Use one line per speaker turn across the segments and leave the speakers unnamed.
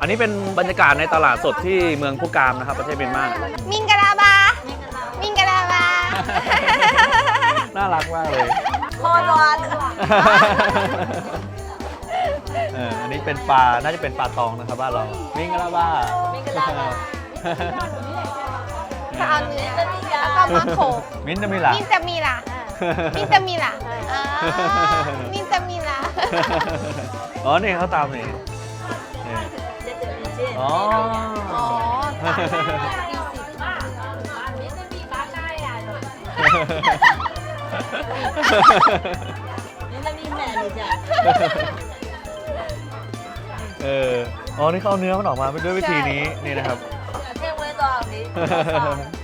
อันนี้เป็นบรรยากาศในตลาดสดที่เมืองพุกามนะครับ ประเทศเมียนมา
มิงกะลาบา มิงกะลาบา
น่ารักมากเลย
โคตรร้อน
เอออันนี้เป็นปลา น่าจะเป็นปลาตองนะครับบ้านเรา มิงกะลาบ้ามิงกะลาบ้า
จะเอาเนื้อแล้วก็มาโขก
มินจะมีหล่ะ
มินจะมีล่ะ มินจะมีล่ะอ่ามินจะมีล่ะ
อ๋อ นี่เขาตามนี่นี่ อ๋อ
อ๋อตาม
เออ อ๋อ นี่เขาเอาเนื้อมันออกมาด้วยวิธีนี้ นี่นะครับ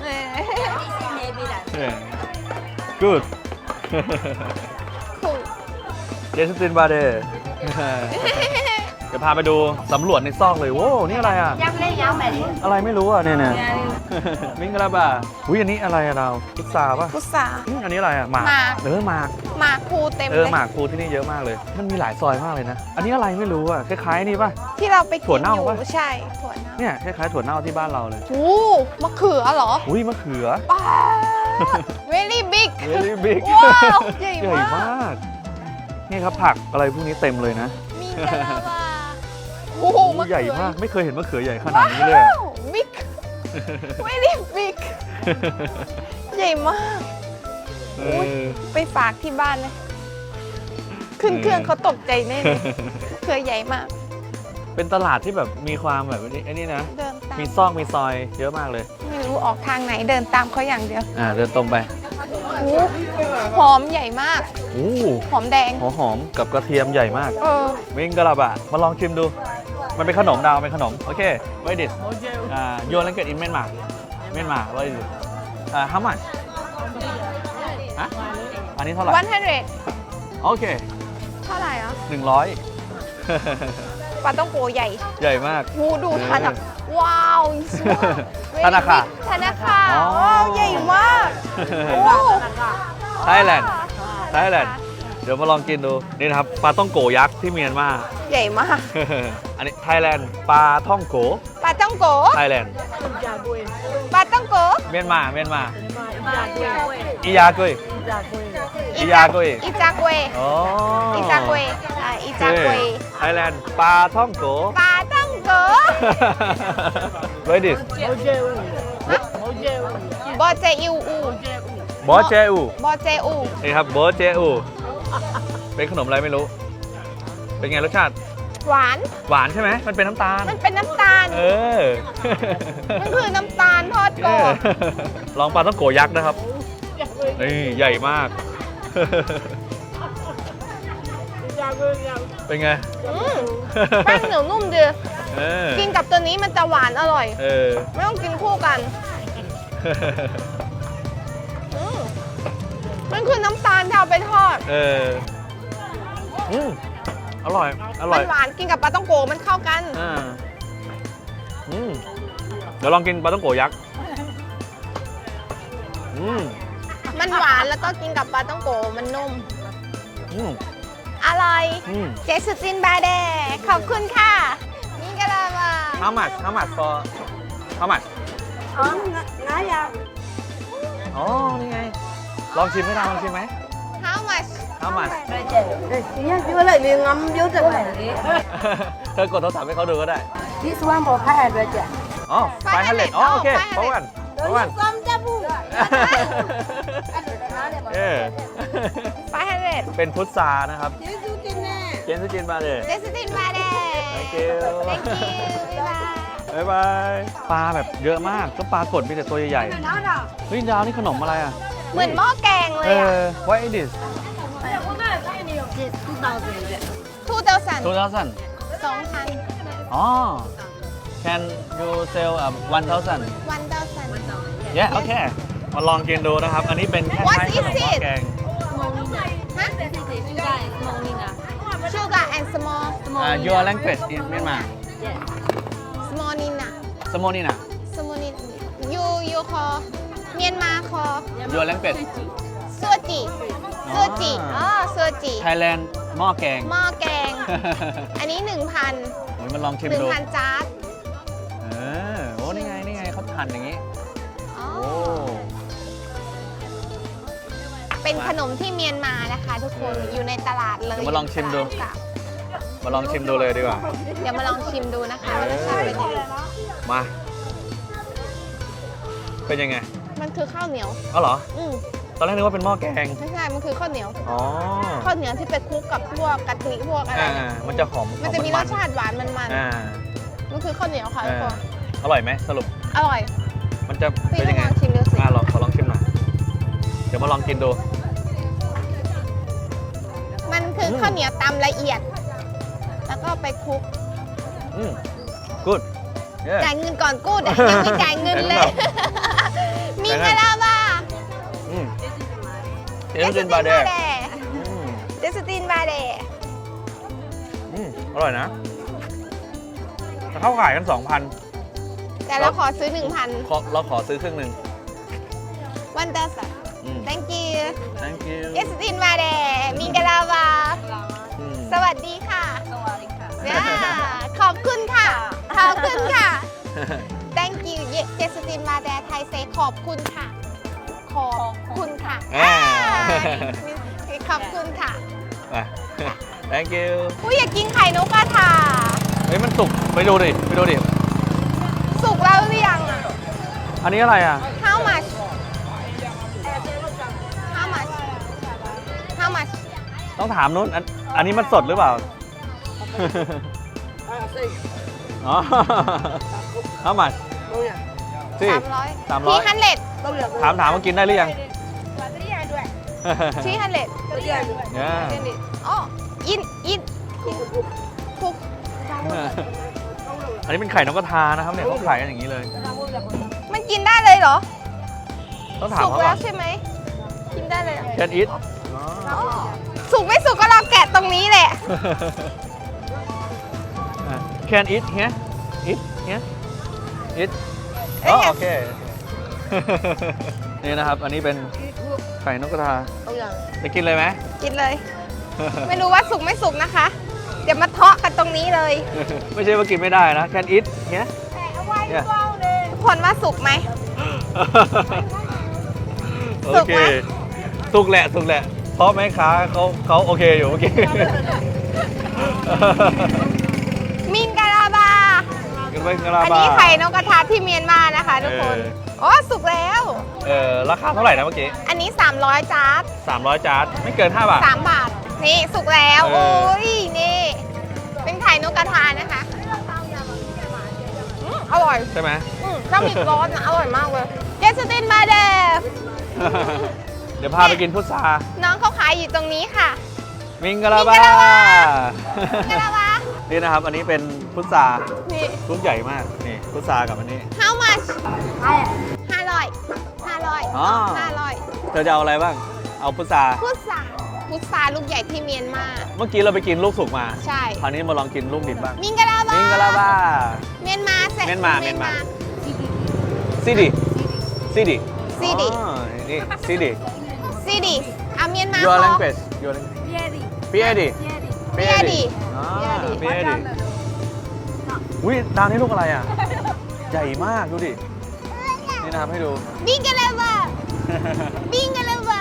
เออ
เออ good
ถูก
เจสตินบาเด เดี๋ยวพาไปดูสำรวจในซอกเลยโว้วนี่อะไรอะ
ยำเล่ยำแบบนี้
อะไรไม่รู้อะเนี่ยเนี่ยมิงกะลาบาอุ้ยอันนี้อะไรอะเราพุทราป่ะ
พุทรา
อืมอันนี้อะไรอะหมาก
หมาก
เออหมาก
หมากภูเต็ม
เอ
เล
อยหมากครูที่นี่เยอะมากเลย มันมีหลายซอยมากเลยนะ อันนี้อะไรไม่รู้อะคล้ายๆนี่ป่ะ
ที่เราไปกิน
ถั่วเน่า
อยู่
ปะ
ใช่ถั่วเน่า
เนี่ยคล้ายๆถั่วเน่าที่บ้านเราเลย
โอ้มะเขือเหรอ
อุ้ยมะเขือ
ว้าว very big
very big
ว้าวใหญ่
ใหญ่
มาก
มาก นี่ครับผักอะไรพวกนี้เต็มเลยนะ
มีกะลาบาโอ้โหมะเขือ
ใหญ่มากไม่เคยเห็นมะเขือใหญ่ขนาดนี้เลยอะ
ว้าว big very big ใหญ่มาก
เออ
ไปฝากที่บ้านนะขึ้น
เออ
เครื่องเขาตกใจแน่เลยเครือใหญ่มาก
เป็นตลาดที่แบบมีความแบบนี้ไอ้นี่นะ
เดินตาม
มีซอกมีซอยเยอะมากเลย
ไม่รู้ออกทางไหนเดินตามเขาอย่างเดียว
อ่าเดินตรงไป
โอ้หอมใหญ่มาก
โอ้
หอมแดง
หัวหอมกับกระเทียมใหญ่มาก
เออ
มิงกะลาบะมาลองชิมดู มันเป็นขนมดาวเป็นขนม โอเคไว้ดิอ่าโยนแล้วเกิดอินเมนมาเมนมาไว้ดิอ่า how much ฮะอันนี้เท่าไหร่
วันฮันเรด
โอเค
เท่าไหร่อะ
หนึ่งร้อย
ปลาต้องโกใหญ่
ใหญ่มาก
หูดูธนาคารว้าว
ธนาคาร
ธนาคาร
อ๋อ
ว้าวใหญ่มากโอ้
ไทยแลนด์ไทยแลนด์ เดี๋ยวมาลองกินดูนี่นะครับปลาต้องโกยักษ์ที่เมียนมา
ใหญ่มาก
อันนี้ไทยแลนด์ปลาท่องโก
ปลาต้องโก
ไทยแลนด์
ปลาต้องโก
เมียนมาเมียนมาอียากุยอียากุย
อีจากเว
อ๋อ
อีจากเวอ่าอีจากเว
ไทยแลนด์ปลาท่องโก
ปลาต้องโก
ไว้ดิ
บอเจอิวอู
บอสเจอู
บอเจอู
นี่ครับบอสเจอู เป็นขนมอะไรไม่รู้ เป็นไงรสชาติ
หวาน
หวานใช่ไหม มันเป็นน้ำตาล
มันเป็นน้ำตาล
เออ
มันคือน้ำตาลทอดกรอบ
ลองปลาต้องโกยักษ์นะครับ นี่ใหญ่มาก เป็นไง
อืมแป้งเหนียวนุ่มดี
เออ
กินกับตัวนี้มันจะหวานอร่อย
เออ
ไม่ต้องกินคู่กันอืมมันคือน้ำตาลที่เอาไปทอด
เอออืมอร่อย อร่
มั
อย
นหวานกินกับปลาต้องโกมันเข้ากัน
อ่าอืมเดี๋ยวลองกินปลาต้องโกยักษ์อืม
มันหวานแล้วก็กินกับปลาต้องโกมันนุ่ม
อืม
อร่อย
อืม
เจสุจินบาเดขอบคุณค่ะ นี่ก็ได้มา
how much how much for how much
อ๋อน้าอยาก
อ๋อ นี่ไง ลองชิมไหมนะลองชิมไหม
how much
how much
เนี่ยพี่ว่าอะไรมีงำเยอะจังเลย
เธอกดโทรศัพท์ให้เขาดูก็ได้
This one for five hundred จ้ะ
อ๋อไฟฮันเลดอ๋อโอเค
500
เพราะวันเพราะวัน
ซ้อมจะพูด
เออ
500
เป็นพุทรานะครับ
เจ๊ดูจินแน่
เจนสจินมาเลย
เจสุจินบาเด
thank you
thank you บ๊ายบาย
บ๊ายบายปลาแบบเยอะมากก็ปลากดมีแต่ตัวใหญ่
น้าด่า
ๆเฮ้ยดาวนี่ขนมอะไรอะ
เหมือนหม้อแกงเล
เอย
อะ
อ what is this
two thousand จ้ะ
2,000
2000
2,000
อ๋อ can you sell um 1000
1,000
yeah okay มาลองกินดูนะครับ อันนี้เป็นแค่
What
ไม้ขนมห
is
ม้อ
it?
แกง
ฮะ sugar and small
อ่า your language in Myanmar
small นินน่ะ
สมอนี่นะ
small นิน you you call เมียนมา call
your language
ซัวจิซัวจิอ๋อซัวจิ
Thailand หม้อแกง
หม้อแกง อันนี้ 1,000
อยมันลองชิม
หนึ่ง
ดู
พันจาร์ด
เออ โอ้นี่ไง นี่ไงเขาหั่นอย่างนี้
อ๋อ
โอ้
เป็นขนมที่เมียนมานะคะ ทุกคน
เออ
อ
อ
ยู่ในตลาดเลย
เดี๋ยวมาลองชิมดู
ค่ะ
มาลองชิมดูเลยดีกว่า
เดี๋ยวมาลองชิมดูนะคะว่ารสชาติเป็นยังไง
มา เป็นยังไง
มันคือข้าวเหนียว
อ๋อเหรอ
อืม
ตอนแรกนึกว่าเป็นหม้อแกง
ไม่ใช่ มันคือข้าวเหนียว
อ๋อ
ข้าวเหนียวที่ไปคลุกกับพวกกะทิพวกอะไร
อ่า
เนี่ย
มันจะหอม
มันจะมี
ห
ร
อ
สชาติหวานมัน
อ่า
ๆมันคือข้าวเหนียวค่ะทุกคน
อร่อยไหมสรุป
อร่อย
มันจะ
พี่
เป็น
ต้
ยั
อง
งไง
ลองชิมดูสิ
มาลองขอลองชิมหน่อย เดี๋ยวมาลองกินดู
มันคืออ
ม
ข้าวเหนียวตำละเอียด แล้วก็ไปคลุก
อืม good yeah
จ่ายเงินก่อนกู้ดอะยังไม่จ่ายเงินเลย มี
แต่
ก
นั่
ระ
น
ลาบา
อืม เอ
เจ
ล
ส
จิ
ติ
น
น
บา
บา
เด
เด
อืม
เจสตินบาเด
อืมอร่อยนะแต่เขาขายกัน2,000
แต่เราขอซื้อ1,000
ขอเราขอซื้อครึ่งหนึ่ง
วันเดอร์ส
อืม
thank you
thank you
เจสตินบาเดมีกระลาบา
อืม
สวัสดีค่ะอ่าขอบคุณค่ะ ขอบคุณค่ะ thank you เจสตินบาเดไทยเซขอบคุณค่ะ ขอบคุณค่ะ
อ่า
อ่า ขอบคุณค่ะ
อะ thank you
อุ้ยอยากกินไข่นกกระทา
เฮ้ยมันสุกไปดูดิไปดูดิ
สุกแล้วหรือยังอะ
อันนี้อะไรอะ
how much how much how much
ต้องถามนู้นอันอันนี้มันสดหรือเปล่า อ๋อ how much สิ
สามร้อย
สามร้อย
ที่ฮันเลด
ถามถามว่ากินได้หรือยัง
ที่ฮันเลด
เนี่ย
อ๋ออินอินคุก
อันนี้เป็นไข่นกกระทานะครับเนี่ยเขาขายกันอย่างนี้เลย
มันกินได้เลยเหรอ
ต้องถาม
สุก
เขา
แล้
ก่อ
วนใช่ไหม กินได้เลยอะ
can eat
อ๋อสุกไม่สุกก็รอแกะตรงนี้แหละ
can eat here eat here eat
เอ้
อ๋
ย
อโอเค นี่นะครับ อันนี้เป็นไข่นกกระทาจะกินเลยไหม
กินเลย ไม่รู้ว่าสุกไม่สุกนะคะ เดี๋ยวมาเทาะกันตรงนี้เลย
ไม่ใช่ว่ากินไม่ได้นะ can eat here เนี่ย
ทุกคนว่าสุกไหม
โอ
สุก
เค
ไหม
สุกแหละสุกแหละ เพราะแม่ค้าเขาเขาโอเคอยู่เมื่อกี้
มินกาลาบา
กันไปกะลา
อัน
บา
นี้ไข่นกกระทาที่เมียนมานะคะทุกคน
เออ
อ๋อสุกแล้ว
เออราคาเท่าไหร่นะเมื่อกี้
อันนี้ 300จาร์ด
300จาร์ดไม่เกิน 5 บาท
3 บาท นี่สุกแล้ว
เอ
โอ้
อ
ยนี่ เป็นไข่นกกระทานะคะอืมอร่อย
ใช่ไหม
อืมข้าวหมิกร้อนนะ อร่อยมากเลยเจสตินมาเดฟ
เดี๋ยวพาไปกินพุทรา
น้องเขาขายอยู่ตรงนี้ค่ะ
มิงกะลาบา
มิงกะลาบากะลาบา
นี่นะครับ อันนี้เป็นพุทรา
นี่
ลูกใหญ่มาก นี่พุทรากับอันนี้
how much ห้าร้ อยห้าร้อย
อ๋อ
ห้าร้อย
เธอจะเอาอะไรบ้าง เอาพุทรา
พุทราพุทราลูกใหญ่ที่เมียนมา
เมื่อกี้เราไปกินลูกสุกมา
ใช่
คราวนี้มาลองกินลูกดิบบ้าง
มิงกะลาบา
มิงกะลาบา
เมียนมาเสร็จ
เมียนมาเมียนมา ซีดิซีดิ
ซีดิ
อ๋อนี่ซีดิ
ซีดิอาเมียนมา
your
ขอ
language your language พี่เอดิ
พี่เอดิ
อ๋อ
พี่เอดิ
พี่เอดิอุ้ยดาวนี้ลูกอะไรอะ ใหญ่มากดูดิ นี่นะครับให้ดู
มิงกะลาบามิงกะลาบา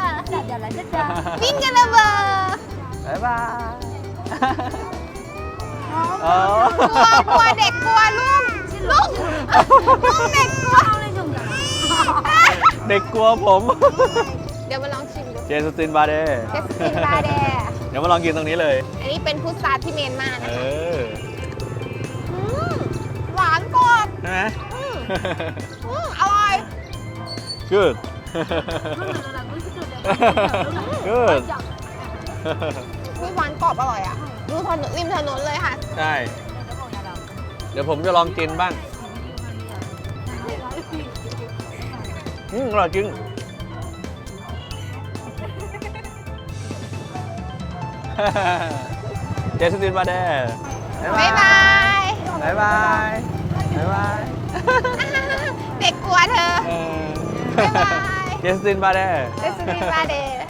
มิงกะลาบา
บ๊ายบายอ๋อ ก
ลัวกลัวเด็กกลัวลูกลูกลูกเด็กกลัว
เด็กกลัวผม
เดี๋ยวมาลองชิมดู
เจสตินบาเด
เจสตินบาแด
เดี๋ยวมาลองกินตรงนี้เลย
อันนี้เป็นพุทราที่เมียนมา
เอ
นะคะ
อ
มหวานกรอบ
ใช่ไหม
อืมอืมอร่อย
good good
มีหวานกรอบอร่อยอะดูถนนริมถนนเลยค่ะ
ใช่ เดี๋ยวผมจะลองกินบ้าง อืมอร่อยจริง เจสตินมาเด
บ๊ายบาย
บ๊ายบาย บ๊ายบาย
เด็กกลัวเธอ
เออ
บ๊ายบ